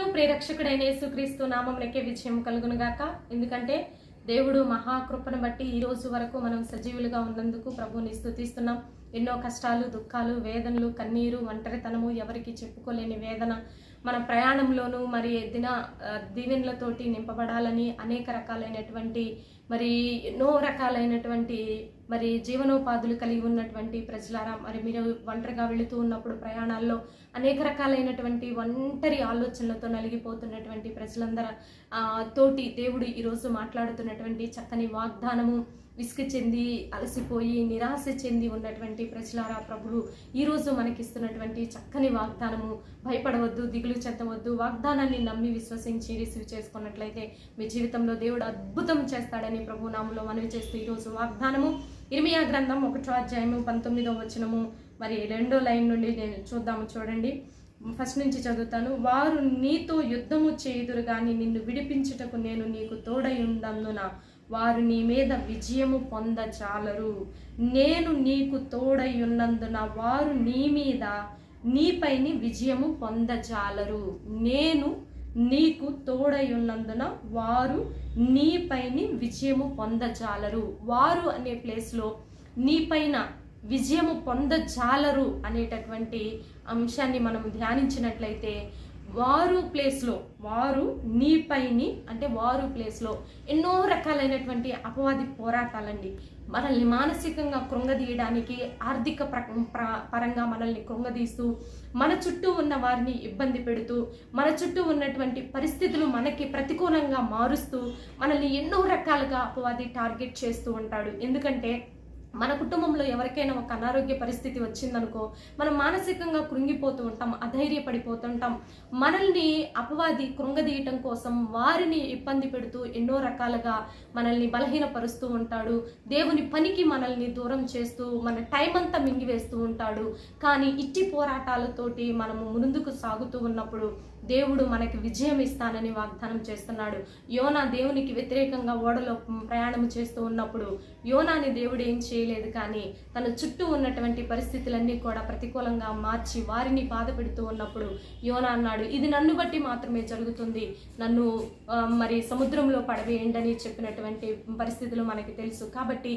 రక్షకుడైన యేసుక్రీస్తు నామంలోకే విజయం కలుగునుగాక. ఎందుకంటే దేవుడు మహాకృపను బట్టి ఈ రోజు వరకు మనం సజీవులుగా ఉన్నందుకు ప్రభుని స్థుతిస్తున్నాం ఎన్నో కష్టాలు దుఃఖాలు వేదనలు కన్నీరు ఒంటరితనము ఎవరికి చెప్పుకోలేని వేదన మన ప్రయాణంలోనూ మరి దిన దీవెనలతోటి నింపబడాలని అనేక రకాలైనటువంటి మరి ఎన్నో రకాలైనటువంటి మరి జీవనోపాధులు కలిగి ఉన్నటువంటి ప్రజలారా మరి మీరు ఒంటరిగా వెళుతూ ఉన్నప్పుడు ప్రయాణాల్లో అనేక రకాలైనటువంటి ఒంటరి ఆలోచనలతో నలిగిపోతున్నటువంటి ప్రజలందరూ తోటి దేవుడు ఈరోజు మాట్లాడుతున్నటువంటి చక్కని వాగ్దానము విసుగు చెంది అలసిపోయి నిరాశ చెంది ఉన్నటువంటి ప్రజలారా ప్రభువు ఈరోజు మనకిస్తున్నటువంటి చక్కని వాగ్దానము. భయపడవద్దు దిగులు చెందవద్దు వాగ్దానాన్ని నమ్మి విశ్వసించి రిసీవ్ చేసుకున్నట్లయితే మీ జీవితంలో దేవుడు అద్భుతం చేస్తాడని ప్రభు నామంలో మనవి చేస్తూ ఈరోజు వాగ్దానము. ఇరిమియా గ్రంథం ఒకటో అధ్యాయము పంతొమ్మిదో వచనము. మరి రెండో లైన్ నుండి నేను చూద్దాము చూడండి. ఫస్ట్ నుంచి చదువుతాను. వారు నీతో యుద్ధము చేయుదురు కానీ నిన్ను విడిపించుటకు నేను నీకు తోడై ఉందందున వారు నీ మీద విజయము పొందజాలరు. నేను నీకు తోడై ఉన్నందున వారు నీ మీద నీపైని విజయము పొందజాలరు. నేను నీకు తోడై ఉన్నందున వారు నీపైని విజయము పొందజాలరు. వారు అనే ప్లేస్లో నీపైన విజయము పొందజాలరు అనేటటువంటి అంశాన్ని మనం ధ్యానించినట్లయితే వారు ప్లేస్లో వారు నీపైని అంటే వారు ప్లేస్లో ఎన్నో రకాలైనటువంటి అపవాది పోరాటాలండి. మనల్ని మానసికంగా కృంగదీయడానికి ఆర్థిక ప్ర ప్ర- పరంగా మనల్ని కృంగదీస్తూ మన చుట్టూ ఉన్న వారిని ఇబ్బంది పెడుతూ మన చుట్టూ ఉన్నటువంటి పరిస్థితులు మనకి ప్రతికూలంగా మారుస్తూ మనల్ని ఎన్నో రకాలుగా అపవాది టార్గెట్ చేస్తూ ఉంటాడు. ఎందుకంటే మన కుటుంబంలో ఎవరికైనా ఒక అనారోగ్య పరిస్థితి వచ్చిందనుకో మనం మానసికంగా కృంగిపోతూ ఉంటాం అధైర్యపడిపోతుంటాం. మనల్ని అపవాది కృంగదీయటం కోసం వారిని ఇబ్బంది పెడుతూ ఎన్నో రకాలుగా మనల్ని బలహీనపరుస్తూ ఉంటాడు. దేవుని పనికి మనల్ని దూరం చేస్తూ మన టైం అంతా మింగివేస్తూ ఉంటాడు. కానీ ఇట్టి పోరాటాలతోటి మనము ముందుకు సాగుతూ ఉన్నప్పుడు దేవుడు మనకి విజయం ఇస్తానని వాగ్దానం చేస్తున్నాడు. యోనా దేవునికి వ్యతిరేకంగా ఓడలో ప్రయాణం చేస్తూ ఉన్నప్పుడు యోనాని దేవుడు ఏం చేయలేదు కానీ తన చుట్టూ ఉన్నటువంటి పరిస్థితులన్నీ కూడా ప్రతికూలంగా మార్చి వారిని బాధ పెడుతూ ఉన్నప్పుడు యోనా అన్నాడు ఇది నన్ను బట్టి మాత్రమే జరుగుతుంది. నన్ను మరి సముద్రంలో పడవేయండి అని చెప్పినటువంటి పరిస్థితులు మనకి తెలుసు. కాబట్టి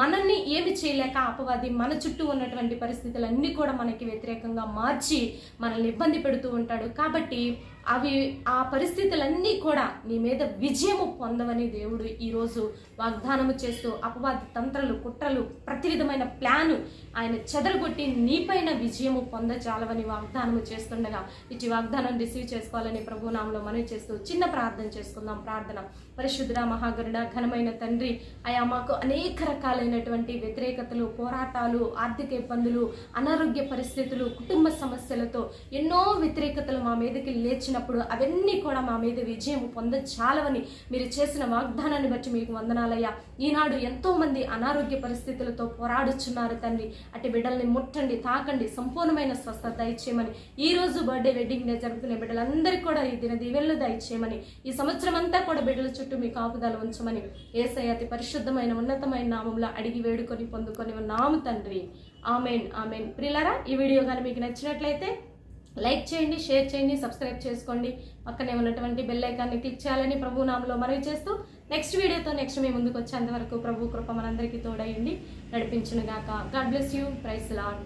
మనల్ని ఏమి చేయలేక అపవాది మన చుట్టూ ఉన్నటువంటి పరిస్థితులన్నీ కూడా మనకి వ్యతిరేకంగా మార్చి మనల్ని ఇబ్బంది పెడుతూ ఉంటాడు. కాబట్టి అవి ఆ పరిస్థితులన్నీ కూడా నీ మీద విజయము పొందవని దేవుడు ఈరోజు వాగ్దానము చేస్తూ అపవాద తంత్రలు కుట్రలు ప్రతి విధమైన ప్లాను ఆయన చెదరగొట్టి నీపైన విజయము పొందచాలవని వాగ్దానము చేస్తుండగా ఇటు వాగ్దానం రిసీవ్ చేసుకోవాలని ప్రభునామంలో మనవి చేస్తూ చిన్న ప్రార్థన చేసుకుందాం. ప్రార్థన. పరిశుద్ధుడ మహాగరుడ ఘనమైన తండ్రి అయా మాకు అనేక రకాలైనటువంటి వ్యతిరేకతలు పోరాటాలు ఆర్థిక ఇబ్బందులు అనారోగ్య పరిస్థితులు కుటుంబ సమస్యలతో ఎన్నో వ్యతిరేకతలు మా మీదకి లేచినప్పుడు అవన్నీ కూడా మా మీద విజయం పొందచాలవని మీరు చేసిన వాగ్దానాన్ని బట్టి మీకు వందనాలయ్యా. ఈనాడు ఎంతోమంది అనారోగ్య పరిస్థితులతో పోరాడుచున్నారు తండ్రి అటు బిడ్డల్ని ముట్టండి తాకండి సంపూర్ణమైన స్వస్థత దయచేయమని. ఈ రోజు బర్త్డే వెడ్డింగ్ డే జరుపుకునే బిడ్డలందరికీ కూడా ఈ దిన దీవెళ్ళు దయచేయమని. ఈ సంవత్సరం అంతా కూడా బిడ్డల చుట్టూ మీ కాపుదల ఉంచమని ఏసై అతి పరిశుద్ధమైన ఉన్నతమైన నామంలో అడిగి వేడుకొని పొందుకొని నాము తండ్రి. Amen amen. ప్రిలరా ఈ వీడియో కానీ మీకు నచ్చినట్లయితే లైక్ చేయండి షేర్ చేయండి సబ్స్క్రైబ్ చేసుకోండి. పక్కనే ఉన్నటువంటి బెల్ ఐకాన్ని క్లిక్ చేయాలని ప్రభు నామలో మనవి చేస్తూ నెక్స్ట్ వీడియోతో నెక్స్ట్ మీ ముందుకు వచ్చేంత వరకు ప్రభు కృప మనందరికీ తోడయండి నడిపించును గాక God bless you. Praise Lord